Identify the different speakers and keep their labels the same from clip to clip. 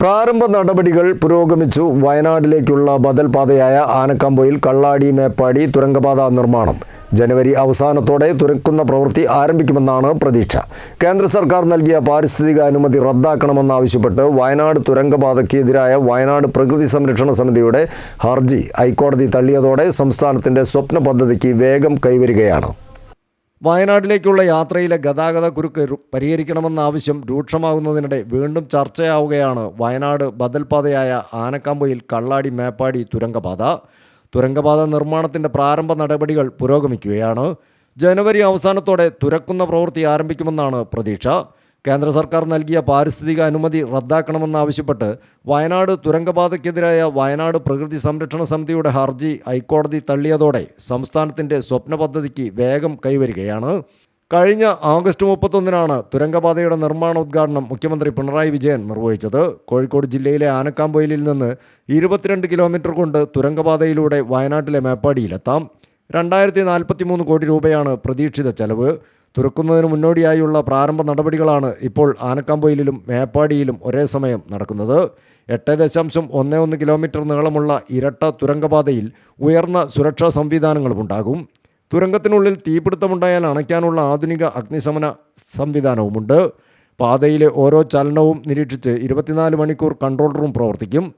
Speaker 1: പ്രാരംഭ നടപടികൾ പുരോഗമിച്ചു. വയനാടിലേക്കുള്ള ബദൽ പാതയായ ആനക്കമ്പൊയിൽ കള്ളാടി മേപ്പാടി തുരങ്കപാത നിർമ്മാണം. ജനുവരി അവസാനത്തോടെ തുറക്കുന്ന പ്രവൃത്തി ആരംഭിക്കുമെന്നാണ് പ്രതീക്ഷ. കേന്ദ്ര സർക്കാർ നൽകിയ പാരിസ്ഥിതിക അനുമതി റദ്ദാക്കണമെന്നാവശ്യപ്പെട്ട് വയനാട് തുരങ്കപാതയ്ക്കെതിരായ വയനാട് പ്രകൃതി സംരക്ഷണ സമിതിയുടെ ഹർജി ഹൈക്കോടതി തള്ളിയതോടെ സംസ്ഥാനത്തിന്റെ സ്വപ്ന പദ്ധതിക്ക് വേഗം കൈവരികയാണ്. വയനാട്ടിലേക്കുള്ള യാത്രയിലെ ഗതാഗത കുരുക്ക് പരിഹരിക്കണമെന്ന ആവശ്യം രൂക്ഷമാകുന്നതിനിടെ വീണ്ടും ചർച്ചയാവുകയാണ്. വയനാട് ബദൽപാതയായ ആനക്കാമ്പൊയിൽ കള്ളാടി മേപ്പാടി തുരങ്കപാത. തുരങ്കപാത നിർമ്മാണത്തിന്റെ പ്രാരംഭ നടപടികൾ പുരോഗമിക്കുകയാണ്. ജനുവരി അവസാനത്തോടെ തുരക്കുന്ന പ്രവൃത്തി ആരംഭിക്കുമെന്നാണ് പ്രതീക്ഷ. കേന്ദ്ര സർക്കാർ നൽകിയ പാരിസ്ഥിതിക അനുമതി റദ്ദാക്കണമെന്നാവശ്യപ്പെട്ട് വയനാട് തുരങ്കപാതയ്ക്കെതിരായ വയനാട് പ്രകൃതി സംരക്ഷണ സമിതിയുടെ ഹർജി ഹൈക്കോടതി തള്ളിയതോടെ സംസ്ഥാനത്തിന്റെ സ്വപ്ന പദ്ധതിക്ക് വേഗം കൈവരികയാണ്. കഴിഞ്ഞ ആഗസ്റ്റ് മുപ്പത്തൊന്നിനാണ് തുരങ്കപാതയുടെ നിർമ്മാണ ഉദ്ഘാടനം മുഖ്യമന്ത്രി പിണറായി വിജയൻ നിർവഹിച്ചത്. കോഴിക്കോട് ജില്ലയിലെ ആനക്കാമ്പൊയിലിൽ നിന്ന് ഇരുപത്തിരണ്ട് കിലോമീറ്റർ കൊണ്ട് തുരങ്കപാതയിലൂടെ വയനാട്ടിലെ മേപ്പാടിയിലെത്താം. രണ്ടായിരത്തി നാൽപ്പത്തി മൂന്ന് കോടി രൂപയാണ് പ്രതീക്ഷിത ചെലവ്. തുറക്കുന്നതിന് മുന്നോടിയായുള്ള പ്രാരംഭ നടപടികളാണ് ഇപ്പോൾ ആനക്കാമ്പൊയിലും മേപ്പാടിയിലും ഒരേ സമയം നടക്കുന്നത്. എട്ട് ദശാംശം ഒന്ന് ഒന്ന് കിലോമീറ്റർ നീളമുള്ള ഇരട്ട തുരങ്കപാതയിൽ ഉയർന്ന സുരക്ഷാ സംവിധാനങ്ങളും ഉണ്ടാകും. തുരങ്കത്തിനുള്ളിൽ തീപിടുത്തമുണ്ടായാൽ അണയ്ക്കാനുള്ള ആധുനിക അഗ്നിശമന സംവിധാനവുമുണ്ട്. പാതയിലെ ഓരോ ചലനവും നിരീക്ഷിച്ച് ഇരുപത്തിനാല് മണിക്കൂർ കൺട്രോൾ റൂം പ്രവർത്തിക്കും.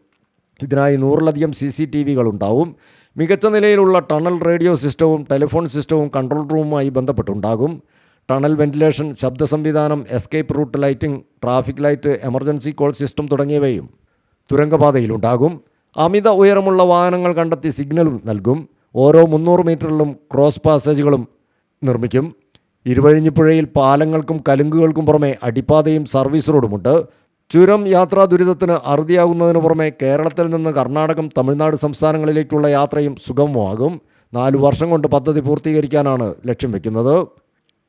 Speaker 1: ഇതിനായി നൂറിലധികം സി സി ടി വികളുണ്ടാവും മികച്ച നിലയിലുള്ള ടണൽ റേഡിയോ സിസ്റ്റവും ടെലിഫോൺ സിസ്റ്റവും കൺട്രോൾ റൂമുമായി ബന്ധപ്പെട്ടുണ്ടാകും. ടണൽ വെന്റിലേഷൻ ശബ്ദ സംവിധാനം escape route lighting traffic light emergency call system തുടങ്ങിയവയും തുരങ്കപാതയിലുണ്ടാകും. അമിത ഉയരമുള്ള വാഹനങ്ങൾ കണ്ടെത്തി സിഗ്നലും നൽകും. ഓരോ മുന്നൂറ് മീറ്ററിലും ക്രോസ് പാസേജുകളും നിർമ്മിക്കും. ഇരുവഴിഞ്ഞിപ്പുഴയിൽ പാലങ്ങൾക്കും കലുങ്കുകൾക്കും പുറമെ അടിപ്പാതയും സർവീസ് റോഡുമുണ്ട്. ചുരം യാത്രാ ദുരിതത്തിന് അറുതിയാകുന്നതിന് പുറമെ കേരളത്തിൽ നിന്ന് കർണാടകം തമിഴ്നാട് സംസ്ഥാനങ്ങളിലേക്കുള്ള യാത്രയും സുഗമമാകും. നാലു വർഷം കൊണ്ട് പദ്ധതി പൂർത്തീകരിക്കാനാണ് ലക്ഷ്യം വെക്കുന്നത്.